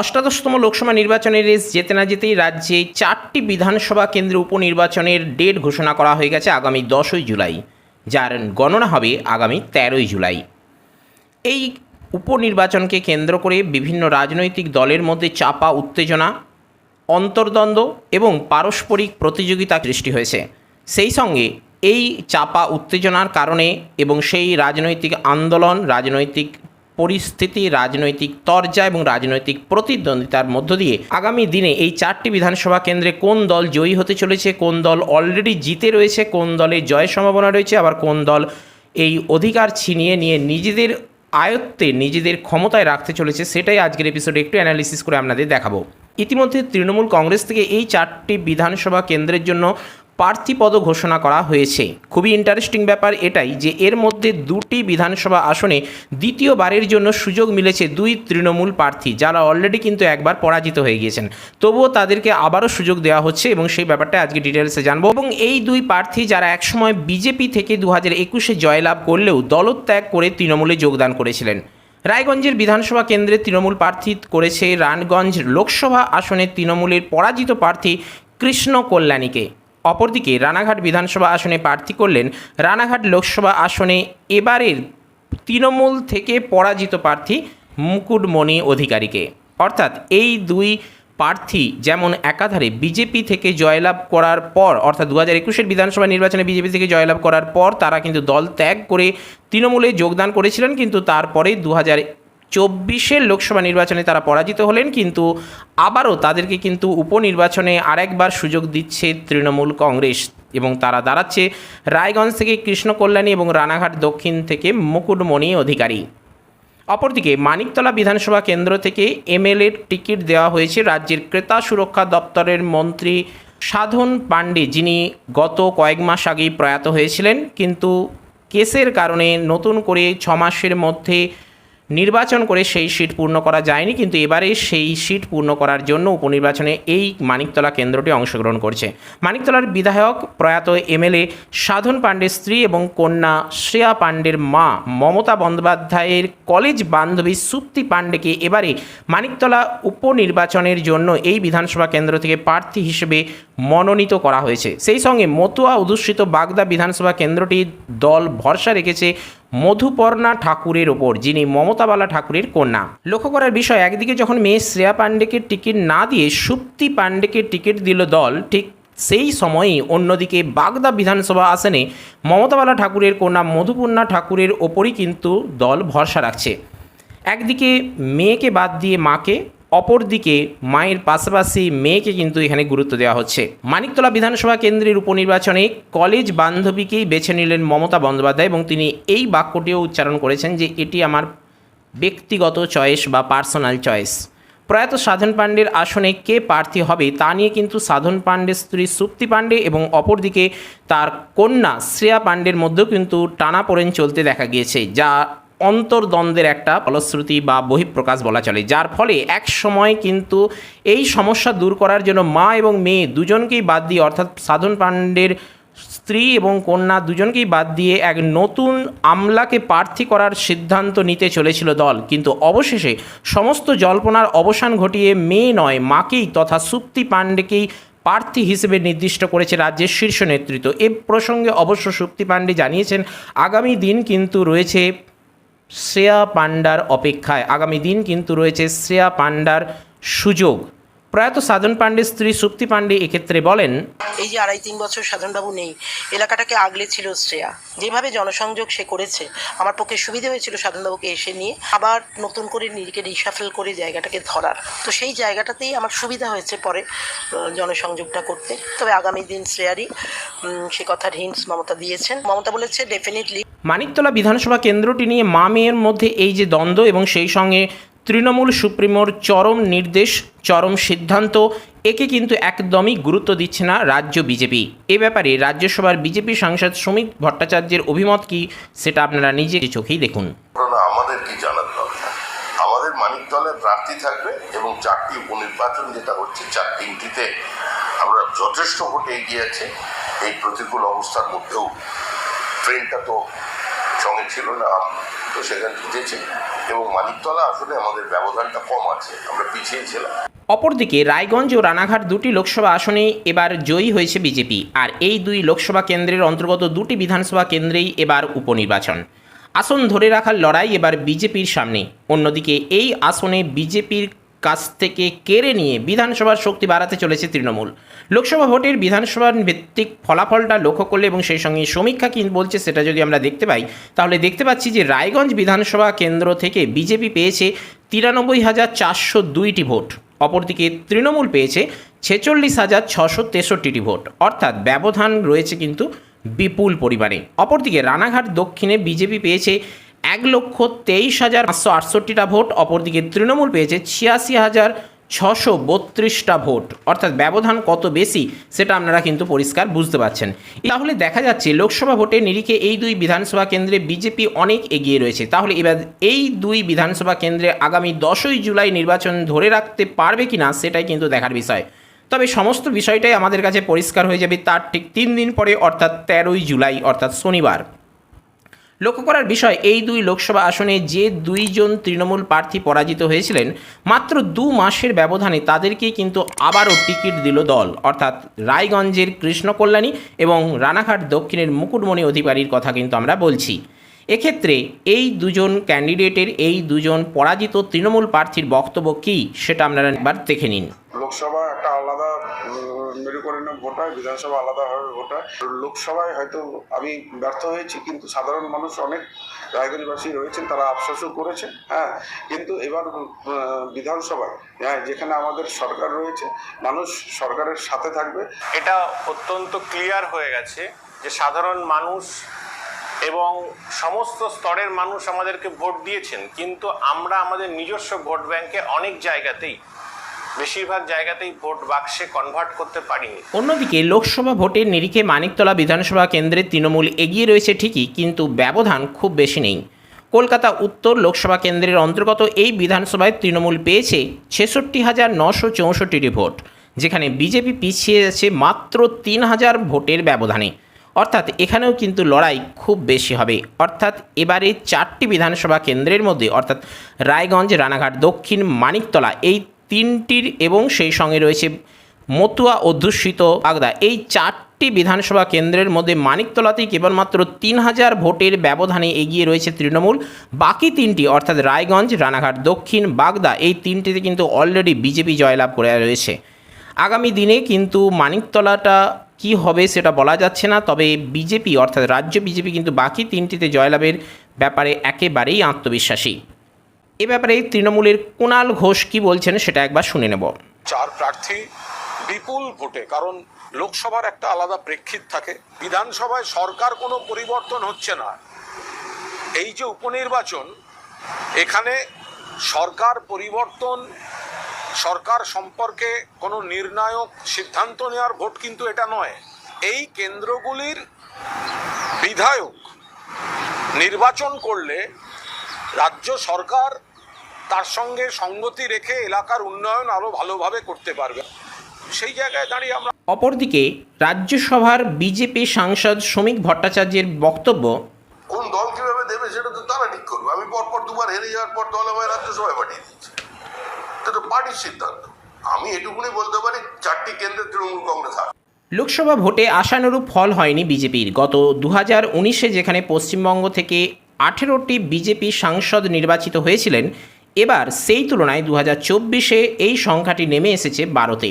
অষ্টাদশতম লোকসভা নির্বাচনের রেস যেতে না যেতেই রাজ্যে চারটি বিধানসভা কেন্দ্রে উপনির্বাচনের ডেট ঘোষণা করা হয়ে গেছে আগামী দশই জুলাই, যার গণনা হবে আগামী তেরোই জুলাই। এই উপনির্বাচনকে কেন্দ্র করে বিভিন্ন রাজনৈতিক দলের মধ্যে চাপা উত্তেজনা, অন্তর্দ্বন্দ্ব এবং পারস্পরিক প্রতিযোগিতা সৃষ্টি হয়েছে। সেই সঙ্গে এই চাপা উত্তেজনার কারণে এবং সেই রাজনৈতিক আন্দোলন, রাজনৈতিক পরিস্থিতি, রাজনৈতিক তরজা এবং রাজনৈতিক প্রতিদ্বন্দ্বিতার মধ্য দিয়ে আগামী দিনে এই চারটি বিধানসভা কেন্দ্রে কোন দল জয়ী হতে চলেছে, কোন দল অলরেডি জিতে রয়েছে, কোন দলের জয়ের সম্ভাবনা রয়েছে, আবার কোন দল এই অধিকার ছিনিয়ে নিয়ে নিজেদের আয়ত্তে, নিজেদের ক্ষমতায় রাখতে চলেছে, সেটাই আজকের এপিসোডে একটু অ্যানালিসিস করে আপনাদের দেখাবো। ইতিমধ্যে তৃণমূল কংগ্রেস থেকে এই চারটি বিধানসভা কেন্দ্রের জন্য প্রার্থীপদ ঘোষণা করা হয়েছে। খুবই ইন্টারেস্টিং ব্যাপার এটাই যে এর মধ্যে দুটি বিধানসভা আসনে দ্বিতীয়বারের জন্য সুযোগ মিলেছে দুই তৃণমূল প্রার্থী, যারা অলরেডি কিন্তু একবার পরাজিত হয়ে গিয়েছেন। তবুও তাদেরকে আবারও সুযোগ দেওয়া হচ্ছে এবং সেই ব্যাপারটা আজকে ডিটেলসে জানব। এবং এই দুই প্রার্থী যারা একসময় বিজেপি থেকে দু হাজার একুশে জয়লাভ করলেও দলত্যাগ করে তৃণমূলে যোগদান করেছিলেন। রায়গঞ্জের বিধানসভা কেন্দ্রে তৃণমূল প্রার্থী করেছে রানগঞ্জ লোকসভা আসনে তৃণমূলের পরাজিত প্রার্থী কৃষ্ণ কল্যাণীকে। অপরদিকে রানাঘাট বিধানসভা আসনে প্রার্থী করলেন রানাঘাট লোকসভা আসনে এবারের তৃণমূল থেকে পরাজিত প্রার্থী মুকুটমণি অধিকারীকে। অর্থাৎ এই দুই প্রার্থী যেমন একাধারে বিজেপি থেকে জয়লাভ করার পর, অর্থাৎ দু হাজার একুশের বিধানসভা নির্বাচনে বিজেপি থেকে জয়লাভ করার পর তারা কিন্তু দল ত্যাগ করে তৃণমূলে যোগদান করেছিলেন, কিন্তু তারপরে দু হাজার চব্বিশের লোকসভা নির্বাচনে তারা পরাজিত হলেন, কিন্তু আবারও তাদেরকে কিন্তু উপনির্বাচনে আরেকবার সুযোগ দিচ্ছে তৃণমূল কংগ্রেস এবং তারা দাঁড়াচ্ছে রায়গঞ্জ থেকে কৃষ্ণকল্যাণী এবং রানাঘাট দক্ষিণ থেকে মুকুটমণি অধিকারী। অপরদিকে মানিকতলা বিধানসভা কেন্দ্র থেকে এমএলএর টিকিট দেওয়া হয়েছে রাজ্যের ক্রেতা সুরক্ষা দপ্তরের মন্ত্রী সাধন পাণ্ডে, যিনি গত কয়েক মাস আগেই প্রয়াত হয়েছিলেন, কিন্তু কেসের কারণে নতুন করে ছ মাসের মধ্যে নির্বাচন করে সেই সিট পূর্ণ করা যায়নি, কিন্তু এবারে সেই সিট পূর্ণ করার জন্য উপনির্বাচনে এই মানিকতলা কেন্দ্রটি অংশগ্রহণ করছে। মানিকতলার বিধায়ক প্রয়াত এমএলএ সাধন পাণ্ডের স্ত্রী এবং কন্যা শ্রেয়া পাণ্ডের মা মমতা বন্দ্যোপাধ্যায়ের কলেজ বান্ধবী সুপ্তি পাণ্ডেকে এবারে মানিকতলা উপনির্বাচনের জন্য এই বিধানসভা কেন্দ্র থেকে প্রার্থী হিসেবে মনোনীত করা হয়েছে। সেই সঙ্গে মতুয়া অধ্যুষিত বাগদা বিধানসভা কেন্দ্রটি দল ভরসা রেখেছে মধুপর্ণা ঠাকুরের ওপর, যিনি মমতাবালা ঠাকুরের কন্যা। লক্ষ্য করার বিষয়, একদিকে যখন মেয়ে শ্রেয়া পাণ্ডেকে টিকিট না দিয়ে সুপ্তি পাণ্ডেকে টিকিট দিল দল, ঠিক সেই সময়ই অন্যদিকে বাগদা বিধানসভা আসনে মমতাবালা ঠাকুরের কন্যা মধুপূর্ণা ঠাকুরের ওপরই কিন্তু দল ভরসা রাখছে। একদিকে মেয়েকে বাদ দিয়ে মাকে অপরদিকে মায়ের পাশাপাশি মেয়েকে কিন্তু এখানে গুরুত্ব দেওয়া হচ্ছে। মানিকতলা বিধানসভা কেন্দ্রের উপনির্বাচনে কলেজ বান্ধবীকেই বেছে নিলেন মমতা বন্দ্যোপাধ্যায় এবং তিনি এই বাক্যটিও উচ্চারণ করেছেন যে, এটি আমার ব্যক্তিগত চয়েস বা পার্সোনাল চয়েস। প্রয়াত সাধন পাণ্ডের আসনে কে প্রার্থী হবে তা নিয়ে কিন্তু সাধন পাণ্ডের স্ত্রী সুপ্তি পাণ্ডে এবং অপরদিকে তার কন্যা শ্রেয়া পাণ্ডের মধ্যেও কিন্তু টানাপোড়েন চলতে দেখা গিয়েছে, যা অন্তর্দ্বন্দ্বের একটা ফলশ্রুতি বা বহিঃপ্রকাশ বলা চলে, যার ফলে এক সময় কিন্তু এই সমস্যা দূর করার জন্য মা এবং মেয়ে দুজনকেই বাদ দিয়ে, অর্থাৎ সাধন পাণ্ডের স্ত্রী এবং কন্যা দুজনকেই বাদ দিয়ে এক নতুন আমলাকে প্রার্থী করার সিদ্ধান্ত নিতে চলেছিল দল। কিন্তু অবশেষে সমস্ত জল্পনার অবসান ঘটিয়ে মেয়ে নয়, মাকেই তথা সুপ্তি পাণ্ডেকেই প্রার্থী হিসেবে নির্দিষ্ট করেছে রাজ্যের শীর্ষ নেতৃত্ব। এ প্রসঙ্গে অবশ্য সুপ্তি পাণ্ডে জানিয়েছেন, আগামী দিন কিন্তু রয়েছে শ্রেয়া পাণ্ডার অপেক্ষায়। আগামী দিন কিন্তু রয়েছে শ্রেয়া পাণ্ডার সুযোগ। প্রয়াত সাধন পাণ্ডের স্ত্রী সুপ্তি পাণ্ডে এক্ষেত্রে বলেন এই যে আড়াই তিন বছর সাধনবাবু নেই এলাকাটাকে আগলে ছিল শ্রেয়া। যেভাবে জনসংযোগ সে করেছে আমার পক্ষে সুবিধা হয়েছিল সাধনবাবুকে এসে নিয়ে আবার নতুন করে নিজেকে রিসাফেল করে জায়গাটাকে ধরার। তো সেই জায়গাটাতেই আমার সুবিধা হয়েছে পরে জনসংযোগটা করতে। তবে আগামী দিন শ্রেয়ারই সে কথার হিন্টস মমতা দিয়েছেন। মমতা বলেছে ডেফিনেটলি মানিকতলা বিধানসভা কেন্দ্রটি নিয়ে মা মেয়ের মধ্যে এই যে দ্বন্দ্ব এবং সেই সঙ্গে তৃণমূল সুপ্রিমোর চরম নির্দেশ, চরম সিদ্ধান্ত, একে কিন্তু একদমই গুরুত্ব দিচ্ছে না রাজ্য বিজেপি। এ ব্যাপারে রাজ্যসভার বিজেপি সাংসদ সুমিত ভট্টাচার্যের অভিমত কি, সেটা আপনারা নিজের চোখেই দেখুন। আমাদের কি জানার দরকার? আমাদের মানিক দলের প্রার্থী থাকবে এবং চারটি উপনির্বাচন যেটা হচ্ছে চার তিনটিতে আমরা যথেষ্ট ভোটে এগিয়ে আছি। এই প্রতিকূল অবস্থার মধ্যেও ট্রেনটা তো সঙ্গে ছিল না। তো সেখানে জিতেছে। এবং মানিকতলা আসলে আমাদের ব্যবধানটা কম আছে। আমরা পিছিয়ে ছিলাম। অপরদিকে রায়গঞ্জ ও রানাঘাট দুটি লোকসভা আসনে এবার জয়ী হয়েছে বিজেপি। আর এই দুই লোকসভা কেন্দ্রের অন্তর্গত দুটি বিধানসভা কেন্দ্রেই এবার উপনির্বাচন। আসন ধরে রাখার লড়াই এবার বিজেপির সামনে। অন্যদিকে এই আসনে বিজেপির কাছ থেকে কেড়ে নিয়ে বিধানসভার শক্তি বাড়াতে চলেছে তৃণমূল। লোকসভা ভোটের বিধানসভার ভিত্তিক ফলাফলটা লক্ষ্য করলে এবং সেই সঙ্গে সমীক্ষা কি বলছে সেটা যদি আমরা দেখতে পাই, তাহলে দেখতে পাচ্ছি যে রায়গঞ্জ বিধানসভা কেন্দ্র থেকে বিজেপি পেয়েছে তিরানব্বই হাজার চারশো দুইটি ভোট, অপরদিকে তৃণমূল পেয়েছে ছেচল্লিশ হাজার ছশো তেষট্টিটি ভোট। অর্থাৎ ব্যবধান রয়েছে কিন্তু বিপুল পরিমাণে। অপরদিকে রানাঘাট দক্ষিণে বিজেপি পেয়েছে এক লক্ষ তেইশ হাজার পাঁচশো আটষট্টিটা ভোট, অপরদিকে তৃণমূল পেয়েছে ছিয়াশি হাজার ছশো বত্রিশটা ভোট। অর্থাৎ ব্যবধান কত বেশি, সেটা আপনারা কিন্তু পরিষ্কার বুঝতে পারছেন। তাহলে দেখা যাচ্ছে লোকসভা ভোটের নিরিখে এই দুই বিধানসভা কেন্দ্রে বিজেপি অনেক এগিয়ে রয়েছে। তাহলে এবার এই দুই বিধানসভা কেন্দ্রে আগামী দশই জুলাই নির্বাচন ধরে রাখতে পারবে কি না সেটাই কিন্তু দেখার বিষয়। তবে সমস্ত বিষয়টাই আমাদের কাছে পরিষ্কার হয়ে যাবে তার ঠিক তিন দিন পরে, অর্থাৎ তেরোই জুলাই, অর্থাৎ শনিবার। লক্ষ্য করার বিষয়, এই দুই লোকসভা আসনে যে দুইজন তৃণমূল প্রার্থী পরাজিত হয়েছিলেন, মাত্র দু মাসের ব্যবধানে তাদেরকেই কিন্তু আবারও টিকিট দিল দল। অর্থাৎ রায়গঞ্জের কৃষ্ণকল্যাণী এবং রানাঘাট দক্ষিণের মুকুটমণি অধিকারীর কথা কিন্তু আমরা বলছি। এক্ষেত্রে এই দুজন ক্যান্ডিডেটের, এই দুজন পরাজিত তৃণমূল প্রার্থীর বক্তব্য কী, সেটা আপনারা একবার দেখে নিন। লোকসভা একটা আলাদা উম, মেরুকরণে ভোট হয় বিধানসভা আলাদাভাবে ভোট হয় লোকসভায় হয়তো আমি ব্যর্থ হয়েছি কিন্তু সাধারণ মানুষ অনেক রায়গঞ্জবাসী রয়েছেন তারা আফসোসও করেছেন হ্যাঁ। কিন্তু এবার বিধানসভায় হ্যাঁ যেখানে আমাদের সরকার রয়েছে মানুষ সরকারের সাথে থাকবে। এটা অত্যন্ত ক্লিয়ার হয়ে গেছে যে সাধারণ মানুষ এবং সমস্ত স্তরের মানুষ আমাদেরকে ভোট দিয়েছেন কিন্তু আমরা আমাদের নিজস্ব ভোট ব্যাংকে অনেক জায়গাতেই বেশিরভাগ জায়গাতেই ভোট বাক্সে কনভার্ট করতে পারিনি অন্যদিকে লোকসভা ভোটের নিরিখে মানিকতলা বিধানসভা কেন্দ্রে তৃণমূল এগিয়ে রয়েছে ঠিকই, কিন্তু ব্যবধান খুব বেশি নেই। কলকাতা উত্তর লোকসভা কেন্দ্রের অন্তর্গত এই বিধানসভায় তৃণমূল পেয়েছে ছেষট্টি হাজার নশো চৌষট্টিটি ভোট, যেখানে বিজেপি পিছিয়ে আছে মাত্র তিন হাজার ভোটের ব্যবধানে। অর্থাৎ এখানেও কিন্তু লড়াই খুব বেশি হবে। অর্থাৎ এবারে চারটি বিধানসভা কেন্দ্রের মধ্যে, অর্থাৎ রায়গঞ্জ, রানাঘাট, দক্ষিণ, মানিকতলা, এই তিনটির এবং সেই সঙ্গে রয়েছে মতুয়া অধ্যুষিত বাগদা। এই চারটি বিধানসভা কেন্দ্রের মধ্যে মানিকতলাতেই কেবলমাত্র তিন হাজার ভোটের ব্যবধানে এগিয়ে রয়েছে তৃণমূল। বাকি তিনটি, অর্থাৎ রায়গঞ্জ, রানাঘাট, দক্ষিণ, বাগদা, এই তিনটিতে কিন্তু অলরেডি বিজেপি জয়লাভ করে রয়েছে। আগামী দিনে কিন্তু মানিকতলাটা কি হবে সেটা বলা যাচ্ছে না, তবে বিজেপি, অর্থাৎ রাজ্য বিজেপি কিন্তু বাকি তিনটিতে জয়লাভের ব্যাপারে একেবারেই আত্মবিশ্বাসী। এ ব্যাপারে তৃণমূলের কুণাল ঘোষ কি বলছেন সেটা একবার শুনে নেব। চার প্রার্থী বিপুল ভোটে, কারণ লোকসভার একটা আলাদা প্রেক্ষিত থাকে। বিধানসভায় সরকার কোনো পরিবর্তন হচ্ছে না। এই যে উপনির্বাচন, এখানে সরকার পরিবর্তন, সরকার সম্পর্কে কোনো নির্ণায়ক সিদ্ধান্ত নেওয়ার ভোট কিন্তু এটা নয়। এই কেন্দ্রগুলির বিধায়ক নির্বাচন করলে রাজ্য সরকার তার সঙ্গে সঙ্গতি রেখে এলাকার উন্নয়ন আরও ভালোভাবে করতে পারবে। সেই জায়গায় দাঁড়িয়ে আমরা অপরদিকে রাজ্যসভার বিজেপি সাংসদ শ্রমিক ভট্টাচার্যের বক্তব্য কোন দল কীভাবে দেবে সেটা তো তারা ঠিক করবে। আমি পরপর দুবার হেরে যাওয়ার পর দল আমায় রাজ্যসভায় পাঠিয়ে দিচ্ছে এটা তো পার্টির সিদ্ধান্ত। আমি এটুকুনি বলতে পারি চারটি কেন্দ্রে তৃণমূল কংগ্রেস লোকসভা ভোটে আশানুরূপ ফল হয়নি বিজেপির। গত দু হাজার উনিশে যেখানে পশ্চিমবঙ্গ থেকে আঠেরোটি বিজেপি সাংসদ নির্বাচিত হয়েছিলেন এবার সেই তুলনায় দু হাজার চব্বিশে এই সংখ্যাটি নেমে এসেছে বারোতে।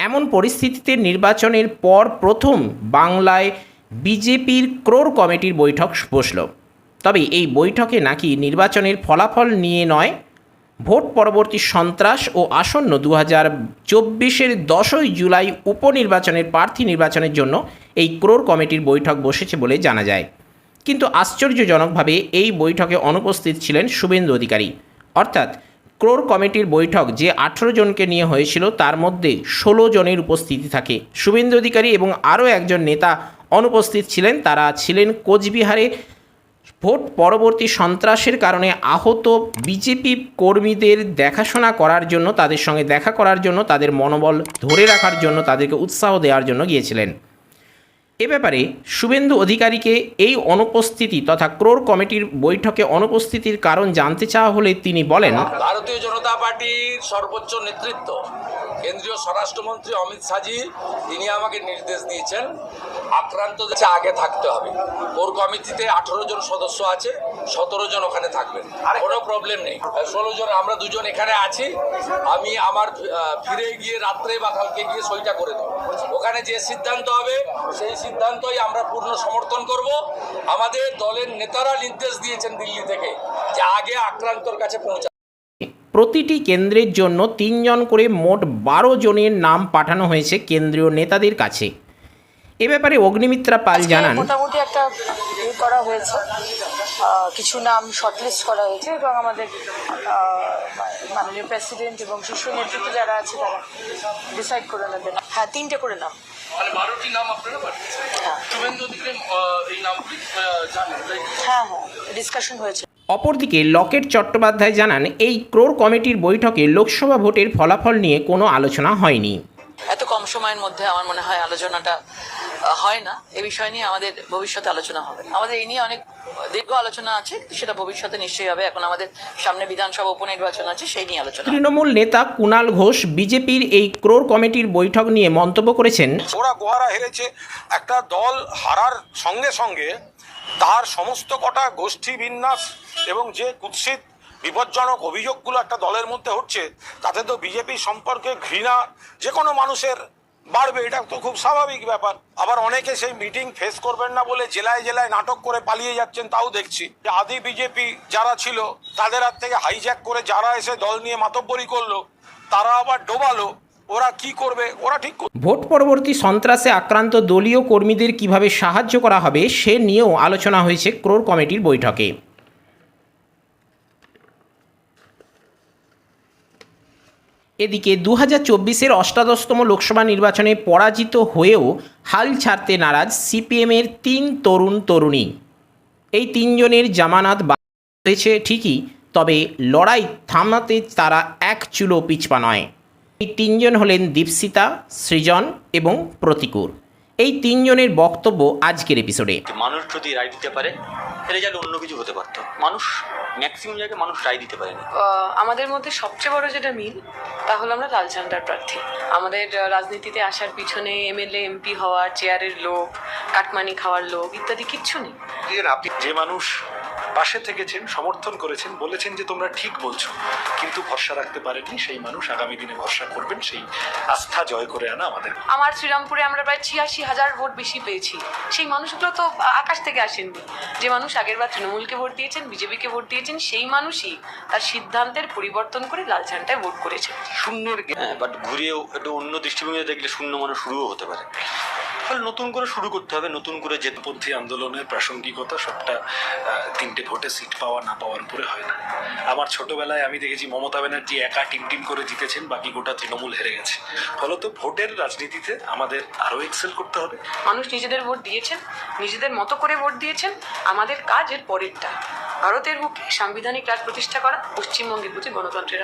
এমন পরিস্থিতিতে নির্বাচনের পর প্রথম বাংলায় বিজেপির ক্রোর কমিটির বৈঠক বসল। তবে এই বৈঠকে নাকি নির্বাচনের ফলাফল নিয়ে নয়, ভোট পরবর্তী সন্ত্রাস ও আসন্ন দু হাজার চব্বিশের দশই জুলাই উপনির্বাচনের প্রার্থী নির্বাচনের জন্য এই ক্রোর কমিটির বৈঠক বসেছে বলে জানা যায়। কিন্তু আশ্চর্যজনকভাবে এই বৈঠকে অনুপস্থিত ছিলেন শুভেন্দু অধিকারী। অর্থাৎ ক্রোর কমিটির বৈঠক যে আঠেরো জনকে নিয়ে হয়েছিল, তার মধ্যে ষোলো জনের উপস্থিতি থাকে। শুভেন্দু অধিকারী এবং আরও একজন নেতা অনুপস্থিত ছিলেন। তারা ছিলেন কোচবিহারে। ভোট পরবর্তী সন্ত্রাসের কারণে আহত বিজেপি কর্মীদের দেখাশোনা করার জন্য, তাদের সঙ্গে দেখা করার জন্য, তাদের মনোবল ধরে রাখার জন্য, তাদেরকে উৎসাহ দেওয়ার জন্য গিয়েছিলেন। এ ব্যাপারে শুভেন্দু অধিকারীকে এই অনুপস্থিতি তথা ক্রোর কমিটির বৈঠকে অনুপস্থিতির কারণ জানতে চাওয়া হলে তিনি বলেন, ভারতীয় জনতা পার্টির সর্বোচ্চ নেতৃত্ব, কেন্দ্রীয় স্বরাষ্ট্রমন্ত্রী অমিত শাহজি, তিনি আমাকে নির্দেশ দিয়েছেন আক্রান্তদের আগে থাকতে হবে। কোর কমিটিতে আঠারো জন সদস্য আছে, সতেরো জন ওখানে থাকবেন। আর কোনো প্রবলেম নেই। ষোলো জন, আমরা দুজন এখানে আছি, আমি আমার ফিরে গিয়ে রাত্রে বা কালকে গিয়ে সইটা করে দেবো। ওখানে যে সিদ্ধান্ত হবে, সেই সিদ্ধান্তই আমরা পূর্ণ সমর্থন করব। আমাদের দলের নেতারা নির্দেশ দিয়েছেন দিল্লি থেকে যে আগে আক্রান্তর কাছে পৌঁছা। প্রতিটি কেন্দ্রের জন্য তিনজন করে মোট বারো জনের নাম পাঠানো হয়েছে কেন্দ্রীয় নেতাদের কাছে। এ ব্যাপারে অগ্নিমিত্রা পাল জানান। মোটামুটি একটা ইয়ে করা হয়েছে। কিছু নাম শর্টলিস্ট করা হয়েছে এবং আমাদের মাননীয় প্রেসিডেন্ট এবং শীর্ষ নেতৃত্ব যারা আছে তারা ডিসাইড করে নেবেন হ্যাঁ তিনটে করে নাম। মানে বারোটি নাম আপনারা হ্যাঁ। এই নামগুলি হ্যাঁ হ্যাঁ ডিসকাশন হয়েছে। অপরদিকে লকেট চট্টোপাধ্যায় জানান এই ক্রোর কমিটির বৈঠকে লোকসভা ভোটের ফলাফল নিয়ে কোনো আলোচনা হয়নি। এত কম সময়ের মধ্যে আমার মনে হয় আলোচনাটা হয় না এ বিষয় নিয়ে আমাদের ভবিষ্যতে আলোচনা হবে। আমাদের এই নিয়ে অনেক দীর্ঘ আলোচনা আছে কিন্তু সেটা ভবিষ্যতে নিশ্চয়ই হবে। এখন আমাদের সামনে বিধানসভা উপনির্বাচন আছে সেই নিয়ে আলোচনা তৃণমূল নেতা কুণাল ঘোষ বিজেপির এই ক্রোর কমিটির বৈঠক নিয়ে মন্তব্য করেছেন। ওরা গোহারা হেরেছে একটা দল হারার সঙ্গে সঙ্গে তার সমস্ত কটা গোষ্ঠী বিন্যাস এবং যে কুৎসিত বিপজ্জনক অভিযোগগুলো একটা দলের মধ্যে হচ্ছে তাতে তো বিজেপি সম্পর্কে ঘৃণা যে কোনো মানুষের বাড়বে, এটা তো খুব স্বাভাবিক ব্যাপার আবার অনেকে সেই মিটিং ফেস করবেন না বলে জেলায় জেলায় নাটক করে পালিয়ে যাচ্ছেন, তাও দেখছি আদি বিজেপি যারা ছিল, তাদের হাত থেকে হাইজ্যাক করে যারা এসে দল নিয়ে মাতব্বরি করল, তারা আবার ডোবালো, ওরা কি করবে, ওরা ঠিক। ভোট পরবর্তী সন্ত্রাসে আক্রান্ত দলীয় কর্মীদের কীভাবে সাহায্য করা হবে, সে নিয়েও আলোচনা হয়েছে ক্রোর কমিটির বৈঠকে এদিকে দু হাজার চব্বিশের অষ্টাদশতম লোকসভা নির্বাচনে পরাজিত হয়েও হাল ছাড়তে নারাজ সিপিএমের তিন তরুণ তরুণী। এই তিনজনের জামানাত হয়েছে ঠিকই, তবে লড়াই থামাতে তারা এক চুলো পিছপা নয়। এই তিনজন হলেন দীপসিতা সৃজন এবং প্রতিকূর। এই তিনজনের বক্তব্য আজকের এপিসোডে মানুষ যদি রায় দিতে পারে রেজাল্ট অন্য কিছু হতে পারতো। মানুষ ম্যাক্সিমাম জায়গায় মানুষ রায় দিতে পারেনি। আমাদের মধ্যে সবচেয়ে বড় যেটা মিল তা হলো আমরা লাল ঝান্ডার প্রার্থী। আমাদের রাজনীতিতে আসার পিছনে এমএলএ এমপি হওয়া চেয়ারের লোক কাটমানি খাওয়ার লোক ইত্যাদি কিচ্ছু নেই। আপনি যে মানুষ পাশে থেকেছেন সমর্থন করেছেন বলেছেন যে তোমরা ঠিক বলছো। কিন্তু ভরসা রাখতে পারেননি সেই মানুষ আগামী দিনে ভরসা করবেন সেই আস্থা জয় করে আনা আমাদের। আমার শ্রীরামপুরে আমরা প্রায় ছিয়াশি হাজার ভোট বেশি পেয়েছি। সেই মানুষগুলো তো আকাশ থেকে আসেননি। যে মানুষ আগেরবার তৃণমূলকে ভোট দিয়েছেন বিজেপিকে ভোট দিয়েছেন সেই মানুষই তার সিদ্ধান্তের পরিবর্তন করে লাল ঝান্ডায় ভোট করেছেন শূন্যের হ্যাঁ বাট ঘুরিয়েও একটু অন্য দৃষ্টিভঙ্গিতে দেখলে শূন্য মানে শুরুও হতে পারে। ফলে নতুন করে শুরু করতে হবে নতুন করে যে পন্থী আন্দোলনের প্রাসঙ্গিকতা সবটা তিনটে ভোটে সিট পাওয়া না পাওয়ার উপরে হয় না। আমার ছোটবেলায় আমি দেখেছি মমতা ব্যানার্জি একা টিম টিম করে জিতেছেন বাকি গোটা তৃণমূল হেরে গেছে। ফলত ভোটের রাজনীতিতে আমাদের আরও এক্সেল করতে হবে। মানুষ নিজেদের ভোট দিয়েছেন নিজেদের মতো করে ভোট দিয়েছেন আমাদের কাজ এর পরেরটা। ভারতের বুকে সাংবিধানিক রাজ প্রতিষ্ঠা করা পশ্চিমবঙ্গের প্রতি গণতন্ত্রের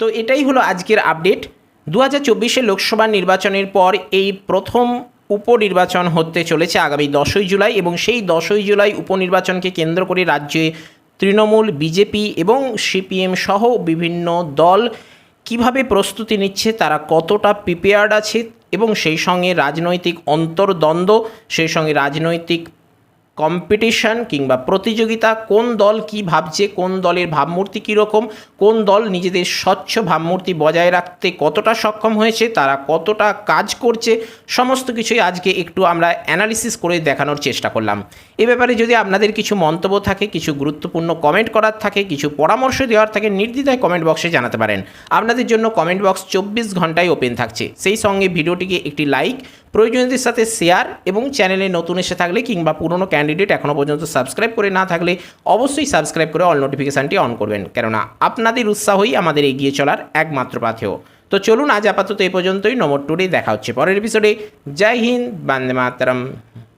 তো এটাই হলো আজকের আপডেট দু হাজার চব্বিশে লোকসভা নির্বাচনের পর এই প্রথম উপনির্বাচন হতে চলেছে আগামী দশই জুলাই এবং সেই দশই জুলাই উপনির্বাচনকে কেন্দ্র করে রাজ্যে তৃণমূল, বিজেপি এবং সিপিএম সহ বিভিন্ন দল কীভাবে প্রস্তুতি নিচ্ছে, তারা কতটা প্রিপেয়ার্ড আছে এবং সেই সঙ্গে রাজনৈতিক অন্তর্দ্বন্দ্ব, সেই সঙ্গে রাজনৈতিক কম্পিটিশন কিংবা প্রতিযোগিতা, কোন দল কি ভাবছে, কোন দলের ভাবমূর্তি কীরকম, কোন দল নিজেদের স্বচ্ছ ভাবমূর্তি বজায় রাখতে কতটা সক্ষম হয়েছে, তারা কতটা কাজ করছে, সমস্ত কিছুই আজকে একটু আমরা অ্যানালিসিস করে দেখানোর চেষ্টা করলাম। এ ব্যাপারে যদি আপনাদের কিছু মন্তব্য থাকে, কিছু গুরুত্বপূর্ণ কমেন্ট করার থাকে, কিছু পরামর্শ দেওয়ার থাকে, নির্দ্বিধায় কমেন্ট বক্সে জানাতে পারেন। আপনাদের জন্য কমেন্ট বক্স চব্বিশ ঘন্টায় ওপেন থাকছে। সেই সঙ্গে ভিডিওটিকে একটি লাইক প্রয়োজনীয়দের সাথে শেয়ার এবং চ্যানেলে নতুন এসে থাকলে কিংবা পুরনো ক্যান্ডিডেট এখনও পর্যন্ত সাবস্ক্রাইব করে না থাকলে অবশ্যই সাবস্ক্রাইব করে অল নোটিফিকেশানটি অন করবেন। কেননা আপনাদের উৎসাহই আমাদের এগিয়ে চলার একমাত্র পাথেও তো চলুন আজ আপাতত এই পর্যন্তই। নম্বর টুডে দেখা হচ্ছে পরের এপিসোডে জয় হিন্দ। বান্দে মাতরম।